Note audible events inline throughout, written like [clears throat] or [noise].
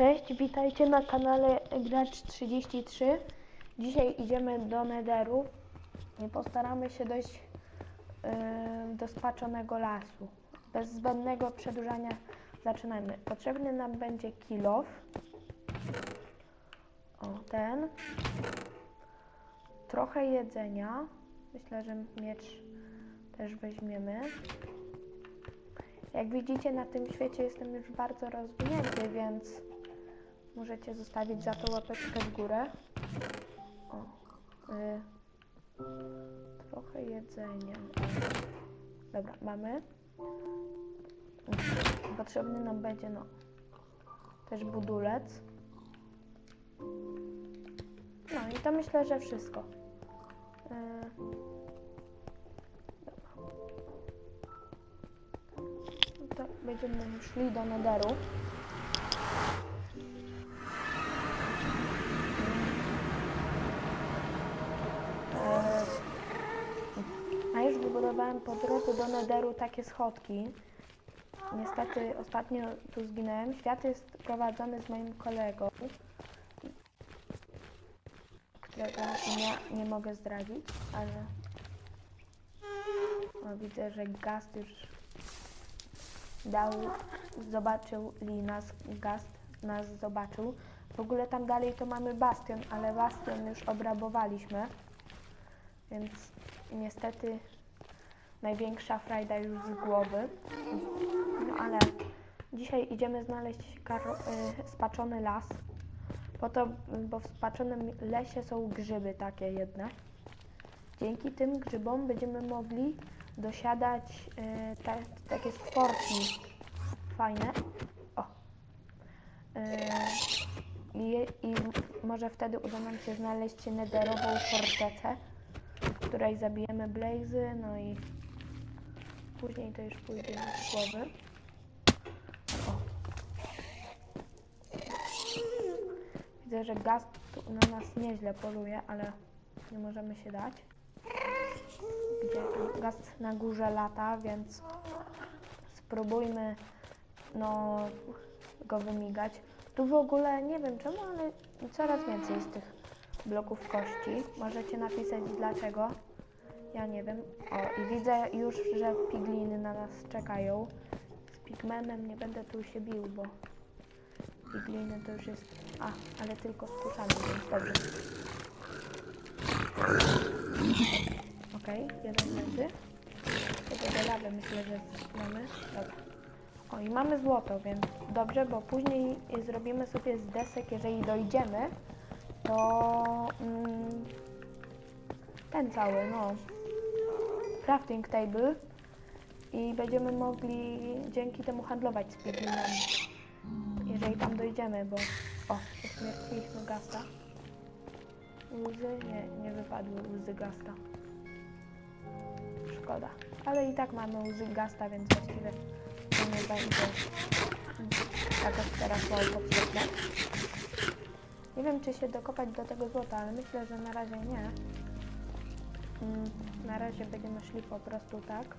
Cześć, witajcie na kanale Gracz33. Dzisiaj idziemy do Netheru i postaramy się dojść yy, do spaczonego lasu. Bez zbędnego przedłużania zaczynajmy. Potrzebny nam będzie kilof. O, ten. Trochę jedzenia. Myślę, że miecz też weźmiemy. Jak widzicie, na tym świecie jestem już bardzo rozwinięty, więc możecie zostawić za to łapeczkę w górę. O, y, trochę jedzenia. Dobra, mamy. Potrzebny nam będzie, no, też budulec. No i to myślę, że wszystko. Y, No to będziemy szli do Netheru. Wybudowałem po drodze do Netheru takie schodki. Niestety ostatnio tu zginąłem. Świat jest prowadzony z moim kolegą, którego nie, nie mogę zdradzić, ale o, widzę, że Gast już dał, zobaczył Lee nas, Gast nas zobaczył. W ogóle tam dalej to mamy Bastion, ale Bastion już obrabowaliśmy, więc niestety największa frajda już z głowy. No ale dzisiaj idziemy znaleźć y, spaczony las, po to, bo w spaczonym lesie są grzyby takie jedne. Dzięki tym grzybom będziemy mogli dosiadać e, ta, takie stworki fajne. O. I, I może wtedy uda nam się znaleźć nederową fortecę, w której zabijemy blazy, no i później to już pójdzie z głowy. O. Widzę, że gaz tu na nas nieźle poluje, ale nie możemy się dać gdzie tam gaz na górze lata, więc spróbujmy no, go wymigać. Tu w ogóle nie wiem czemu, ale coraz więcej jest tych bloków kości. Możecie napisać dlaczego. Ja nie wiem. O, i widzę już, że pigliny na nas czekają. Z pigmenem nie będę tu się bił, bo pigliny to już jest... A, ale tylko z kuszami, więc dobrze. Okej, jeden leży. Tego do lawy myślę, że mamy. Dobra. O i mamy złoto, więc dobrze, bo później zrobimy sobie z desek, jeżeli dojdziemy, to mm, ten cały, no, crafting table i będziemy mogli dzięki temu handlować z piglinami, jeżeli tam dojdziemy, bo o, uśmierciliśmy gasta. Łzy? Nie, nie wypadły łzy gasta. Szkoda. Ale i tak mamy łzy gasta, więc właściwie to nie będzie jakoś teraz mało potrzebne. Nie wiem, czy się dokopać do tego złota, ale myślę, że na razie nie. Mm, Na razie będziemy szli po prostu tak. [clears throat]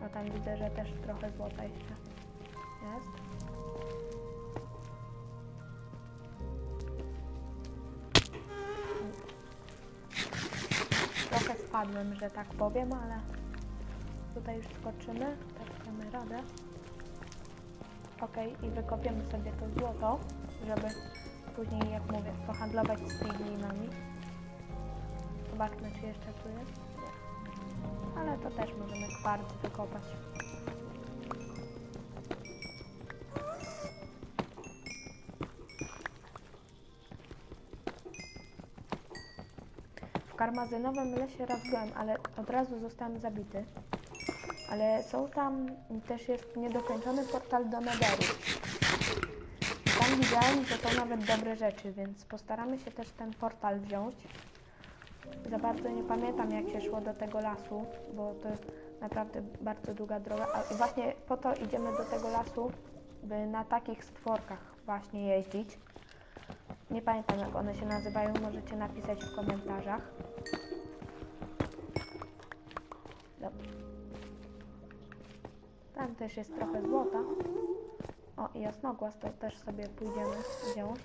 No tam widzę, że też trochę złota jeszcze jest. Trochę spadłem, że tak powiem, ale tutaj już skoczymy, tak damy radę. Ok, i wykopiemy sobie to złoto, żeby później, jak mówię, pohandlować z piglinami. Zobaczmy, czy jeszcze tu jest. Nie. Ale to też możemy kwarc wykopać. W karmazynowym lesie raz byłem, ale od razu zostałem zabity. Ale są tam, też jest niedokończony portal do Netheru. Tam widziałem, że to nawet dobre rzeczy, więc postaramy się też ten portal wziąć. Za bardzo nie pamiętam, jak się szło do tego lasu, bo to naprawdę bardzo długa droga. A właśnie po to idziemy do tego lasu, by na takich stworkach właśnie jeździć. Nie pamiętam, jak one się nazywają, możecie napisać w komentarzach. Dobra. Tam też jest trochę złota. O, i jasnogłaz to też sobie pójdziemy wziąć.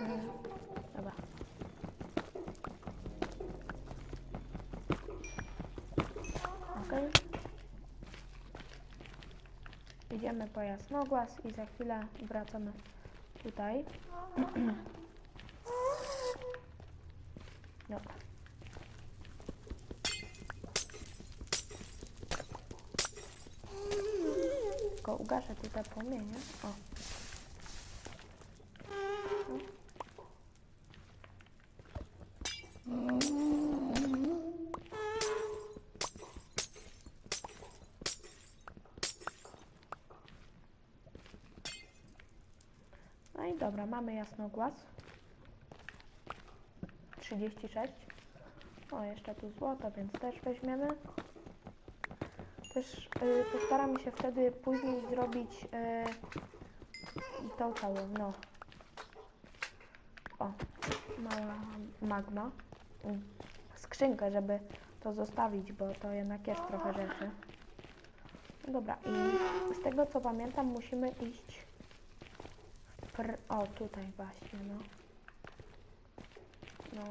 Mm, Dobra. Okej. Idziemy po jasnogłaz i za chwilę wracamy tutaj. [clears throat] Dobra. Tylko ugaszę tutaj płomienie. O. No i dobra, mamy jasnogłaz. 36. O, jeszcze tu złoto, więc też weźmiemy. Też y, postaram się wtedy później zrobić y, tą całą, no. O, mała magma. Skrzynkę, żeby to zostawić, bo to jednak jest trochę rzeczy. Dobra, i z tego co pamiętam musimy iść w pr... O, tutaj właśnie, no. No.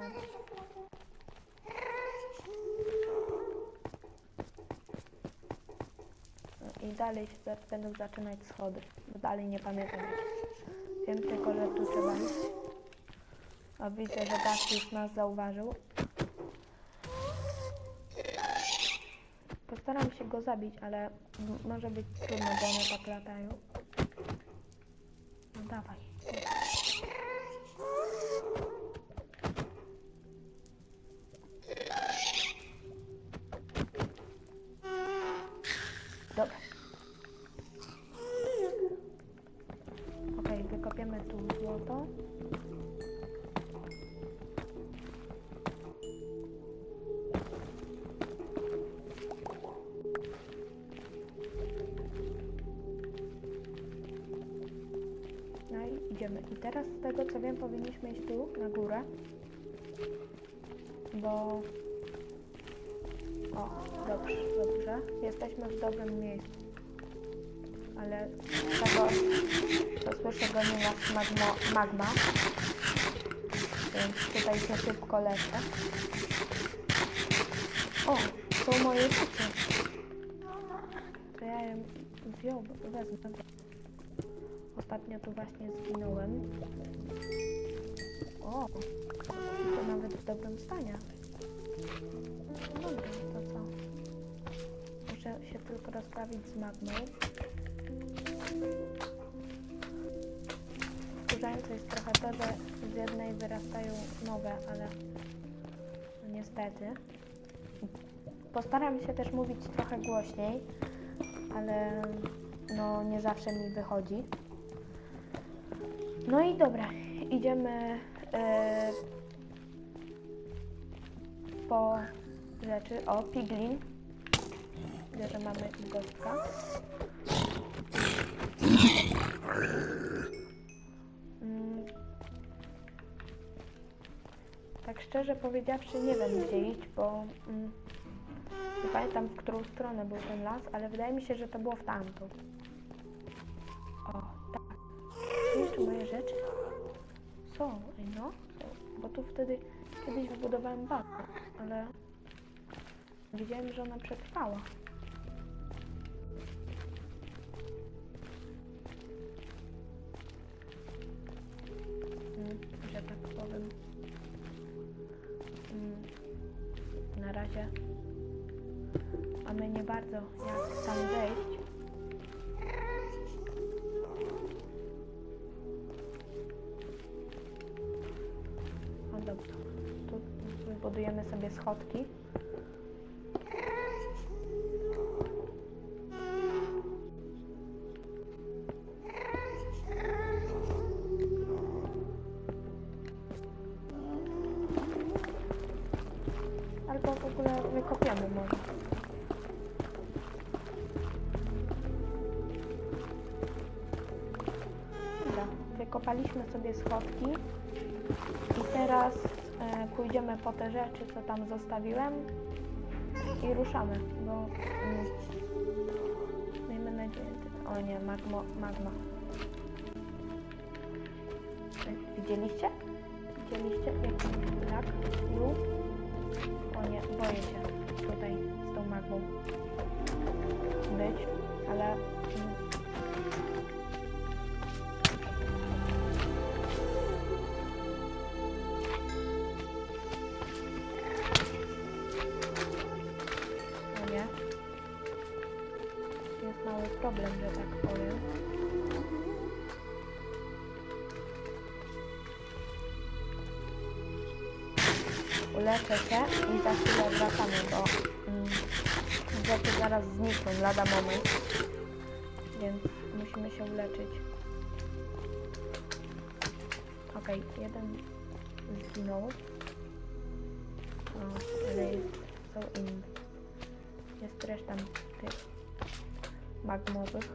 No I dalej się za- będą zaczynać schody, bo dalej nie pamiętam. Wiem tylko, że tu trzeba iść. A widzę, że Gast już nas zauważył. Postaram się go zabić, ale może być trudno, bo one tak latają. No dawaj. Tego co wiem powinniśmy iść tu na górę. Bo... O, dobrze, dobrze. Jesteśmy w dobrym miejscu. Ale tego, co słyszę, goni nas magmo, magma. Więc tutaj się szybko lecę. O, to moje życie. To ja ją wziął, wezmę. Ostatnio tu właśnie zginąłem. O, to nawet w dobrym stanie. Dobra, to co? Muszę się tylko rozprawić z magmą. Wkurzające jest trochę to, że z jednej wyrastają nowe, ale no niestety. Postaram się też mówić trochę głośniej, ale no nie zawsze mi wychodzi. No i dobra, idziemy e, po rzeczy. O, piglin. Widzę, że mamy gostka. Mm. Tak szczerze powiedziawszy, nie wiem gdzie iść, bo mm, nie pamiętam w którą stronę był ten las, ale wydaje mi się, że to było w tamtą. Tu moje rzeczy? Są, ej no, są. Bo tu wtedy kiedyś wybudowałem bazę, ale widziałem, że ona przetrwała. Mm, że tak powiem. Mm, na razie mamy nie bardzo jak tam wejść. Budujemy sobie schodki. Albo w ogóle wykopiemy może. Dobra, sobie schodki. Po te rzeczy, co tam zostawiłem. i ruszamy, bo miejmy nadzieję. O nie, magmo, magma. Widzieliście? Widzieliście? Jak, jak był? O nie, boję się tutaj z tą magmą być, ale problem, że tak powiem. Uleczę się i za chwilę wracamy, bo mm, zaraz znikną lada moment. Więc musimy się uleczyć. Okej, jeden zginął. O, ale jest, są inni. Jest reszta tych magmowych.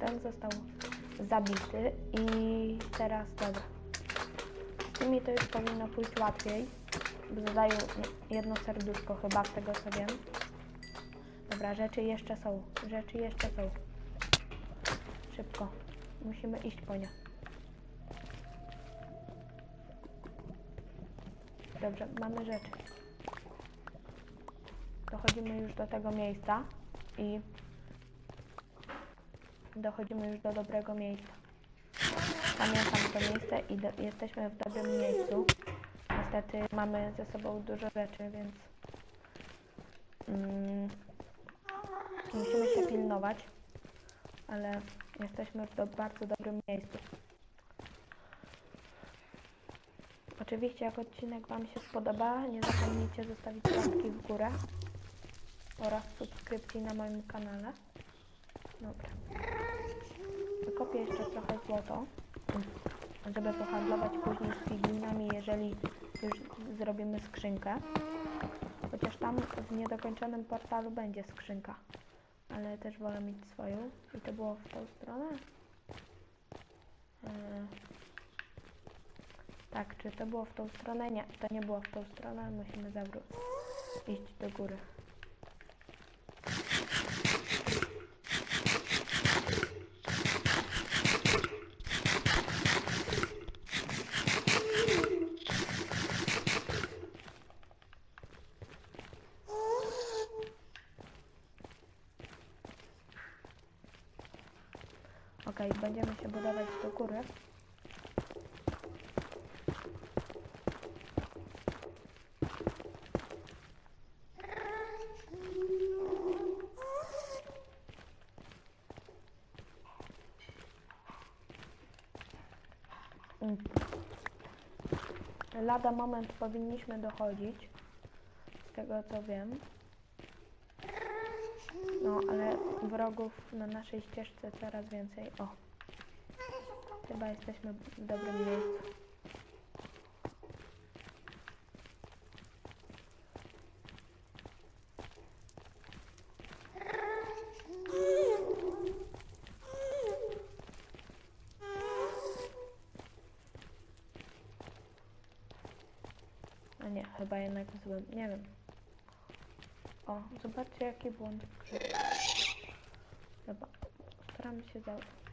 Ten został zabity i teraz dobra. Z tymi to już powinno pójść łatwiej. nie- jedno serduszko chyba, z tego co wiem. Dobra, rzeczy jeszcze są. Rzeczy jeszcze są. Szybko. Musimy iść po nie. Dobrze, mamy rzeczy. Dochodzimy już do tego miejsca i dochodzimy już do dobrego miejsca. Pamiętam to miejsce i do, jesteśmy w dobrym miejscu. Niestety mamy ze sobą dużo rzeczy, więc mm, musimy się pilnować, ale jesteśmy w do, bardzo dobrym miejscu. Oczywiście jak odcinek Wam się spodoba, nie zapomnijcie zostawić łapki w górę oraz subskrypcji na moim kanale. Dobra. Wykopię jeszcze trochę złoto, żeby pohandlować później z piglinami, jeżeli już zrobimy skrzynkę. Chociaż tam w niedokończonym portalu będzie skrzynka. Ale też wolę mieć swoją. I to było w tą stronę? Yy. Tak, czy to było w tą stronę? Nie, to nie było w tą stronę. Musimy zawrócić. Iść do góry. Okej, będziemy się budować do góry. Mm. Lada moment powinniśmy dochodzić, z tego co wiem. No, ale wrogów na naszej ścieżce coraz więcej. O, chyba jesteśmy w dobrym miejscu. A nie, chyba jednak złym. Nie wiem. O, zobaczcie jaki błąd. Dobra, staram się za...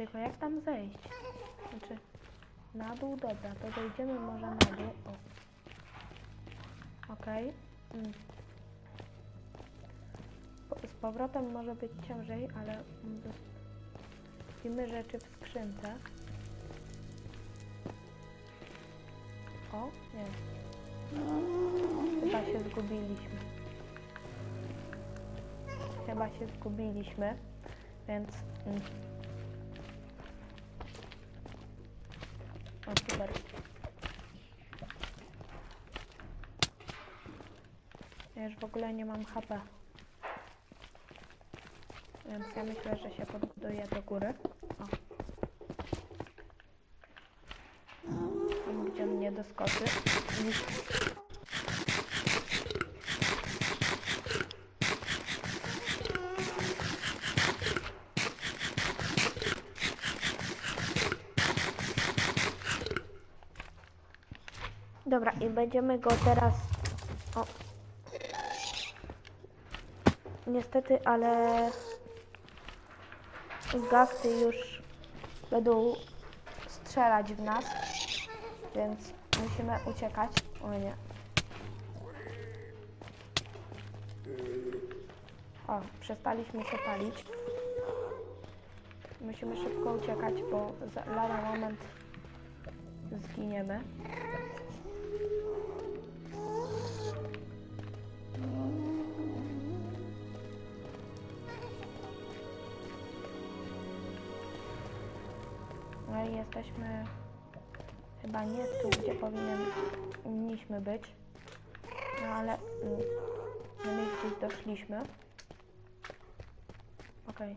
Tylko jak tam zejść? Znaczy, na dół, dobra, to zejdziemy może na dół. O. Okej. Mm. Z powrotem może być ciężej, ale mm, Kupimy rzeczy w skrzynce. O, nie. Chyba się zgubiliśmy. Chyba się zgubiliśmy, więc... Mm. W ogóle nie mam HP. Więc ja myślę, że się podbuduję do góry. O. Tam, gdzie mnie doskoczy. Dobra, i będziemy go teraz. O. Niestety, ale gasty już będą strzelać w nas, więc musimy uciekać. O nie. O, przestaliśmy się palić. Musimy szybko uciekać, bo za lada moment zginiemy. Jesteśmy chyba nie tu, gdzie powinniśmy być. No ale mm, na miejscu doszliśmy. Okej.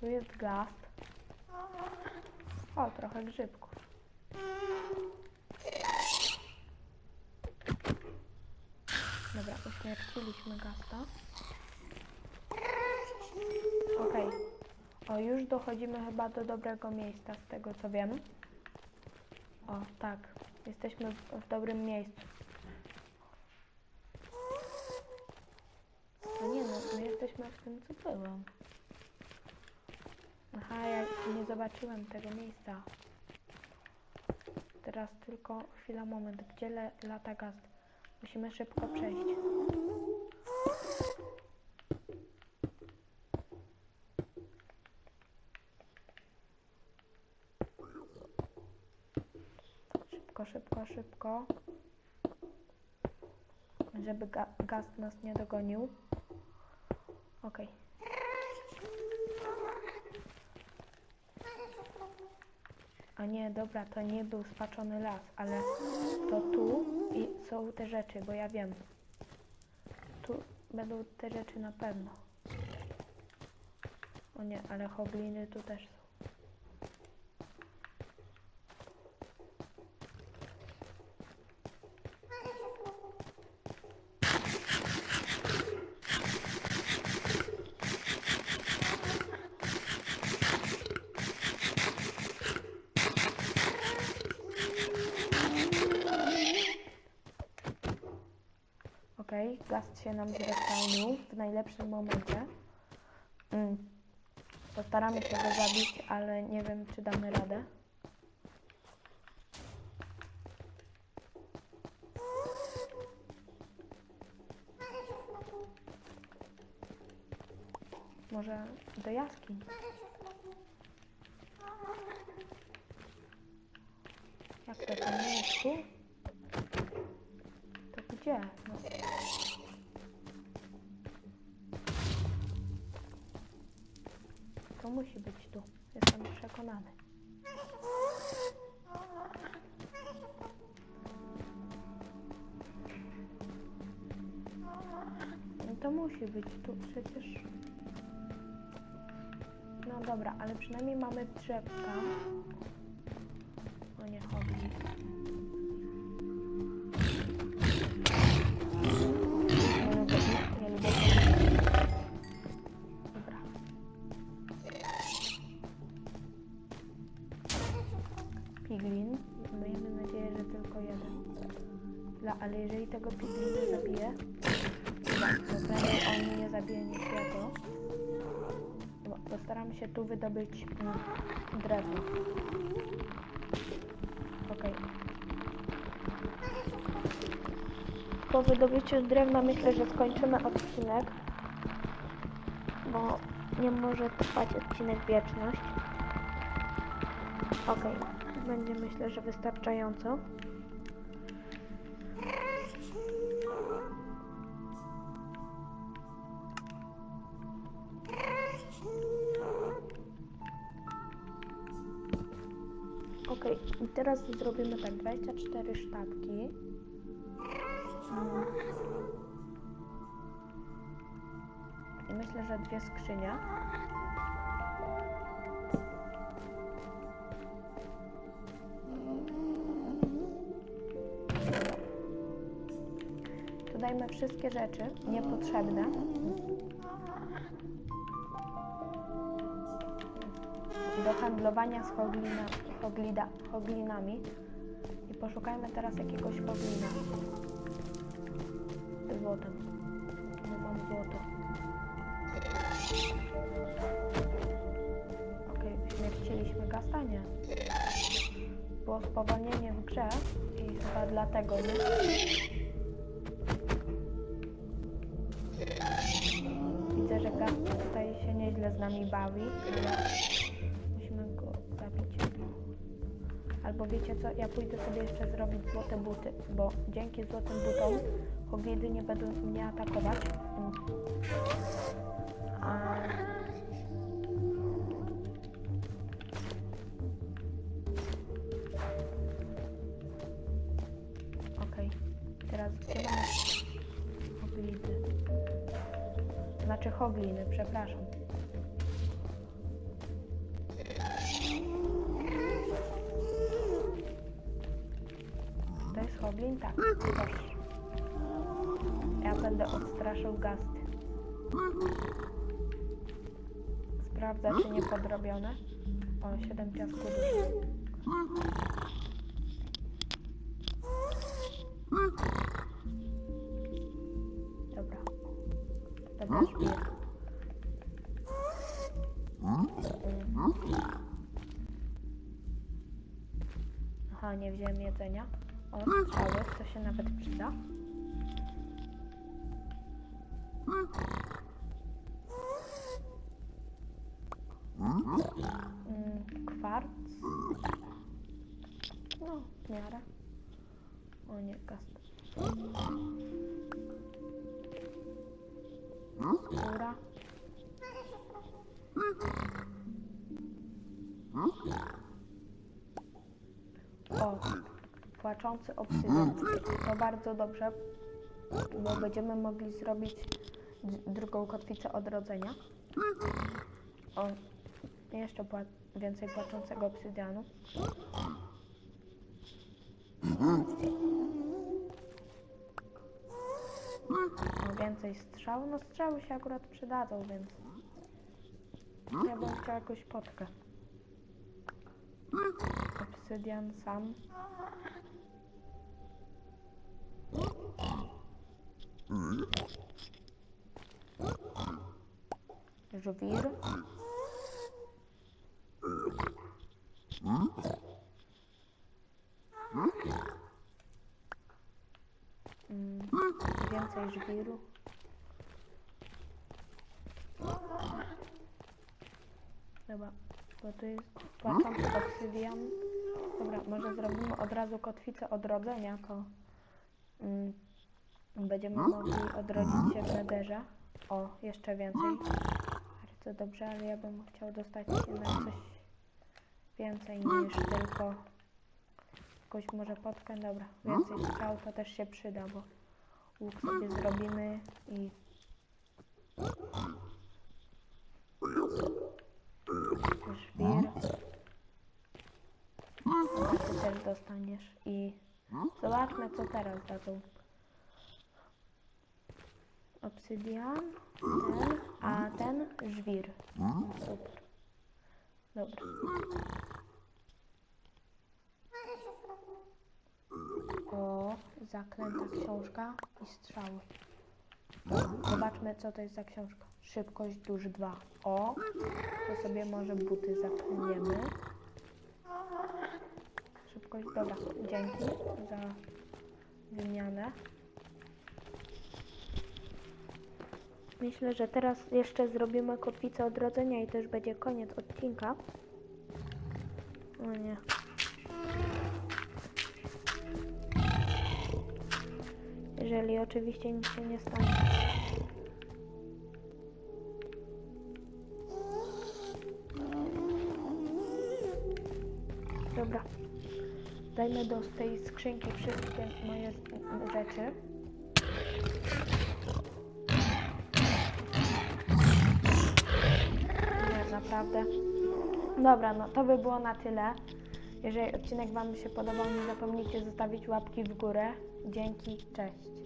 Tu jest gast. O, trochę grzybków. Dobra, uśmierciliśmy gasta. Okej. O, już dochodzimy chyba do dobrego miejsca, z tego co wiem. O, tak. Jesteśmy w, dobrym miejscu. No nie no, my jesteśmy w tym, co byłam. Aha, ja nie zobaczyłem tego miejsca. Teraz tylko chwila, moment. Gdzie lata gaz? Musimy szybko przejść. Szybko, szybko. Żeby ga gaz nas nie dogonił. Okej. A nie, dobra, to nie był spaczony las, ale to tu i są te rzeczy, bo ja wiem. Tu będą te rzeczy na pewno. O nie, ale hobliny tu też są. Okej, nam zrespawnił w najlepszym momencie. Mm. Postaramy się go zabić, ale nie wiem, czy damy radę. Może do jaskiń. Jak to tam jest tu? To gdzie? No. Przekonany. No to musi być tu przecież. No dobra, ale przynajmniej mamy drzewka. Ale jeżeli tego piglina zabiję, to on mnie nie zabije niczego. Postaram się tu wydobyć mm, drewno. Okej. Po wydobyciu drewna myślę, że skończymy odcinek, bo nie może trwać odcinek wieczność. Okej, będzie myślę, że wystarczająco. I teraz zrobimy tak, 24 sztabki. I myślę, że dwie skrzynie. Dodajmy wszystkie rzeczy niepotrzebne. Do handlowania z hoglina, hoglida, hoglinami. I Poszukajmy teraz jakiegoś powinna. Złotem. Nie mam złoto. Okej, śmierciliśmy gasta, nie. Było spowolnienie w grze i chyba dlatego, nie? Widzę, że gast tutaj się nieźle z nami bawi, Albo wiecie co, ja pójdę sobie jeszcze zrobić złote buty, bo dzięki złotym butom hoglidy nie będą mnie atakować. A... Okej, teraz gdzie mamy hoglidy? Znaczy hogliny, przepraszam. Proszę. Ja będę odstraszał gasty. Sprawdza, czy nie podrobione. O, 7 piasku. Dobra. Dobra. Aha, nie wziąłem jedzenia. O, strzały, to się nawet przyda. Mm, kwarc. No, w miarę. O nie, gast. Skóra. O, płaczący obsydian. To bardzo dobrze, bo będziemy mogli zrobić drugą kotwicę odrodzenia. O, jeszcze pła- więcej płaczącego obsydianu. O, więcej strzał. No strzały się akurat przydadzą, więc ja bym chciał jakąś potkę. Obsydian sam. Żwir. Mm, więcej żwiru. Dobra, bo tu jest płaczący obsydian. Dobra, może zrobimy od razu kotwicę odrodzenia, to będziemy mogli odrodzić się w nederze. O, jeszcze więcej. Bardzo dobrze, ale ja bym chciał dostać jednak coś więcej niż tylko jakąś może potkę. Dobra, więcej strzał to też się przyda, bo łuk sobie zrobimy i żwir. Ty też dostaniesz i zobaczmy co teraz dadzą. Obsydian, ten, a ten żwir. Super. Dobra. O, zaklęta książka i strzały. Zobaczmy, co to jest za książka. Szybkość dusz 2. O, to sobie może buty zaklniemy. Szybkość, dobra, dzięki za wymianę. Myślę, że teraz jeszcze zrobimy kotwicę odrodzenia i to już będzie koniec odcinka. O nie. Jeżeli oczywiście nic się nie stanie. Dajmy do tej skrzynki wszystkie moje rzeczy. Nie, naprawdę. Dobra, no to by było na tyle. Jeżeli odcinek Wam się podobał, nie zapomnijcie zostawić łapki w górę. Dzięki, cześć.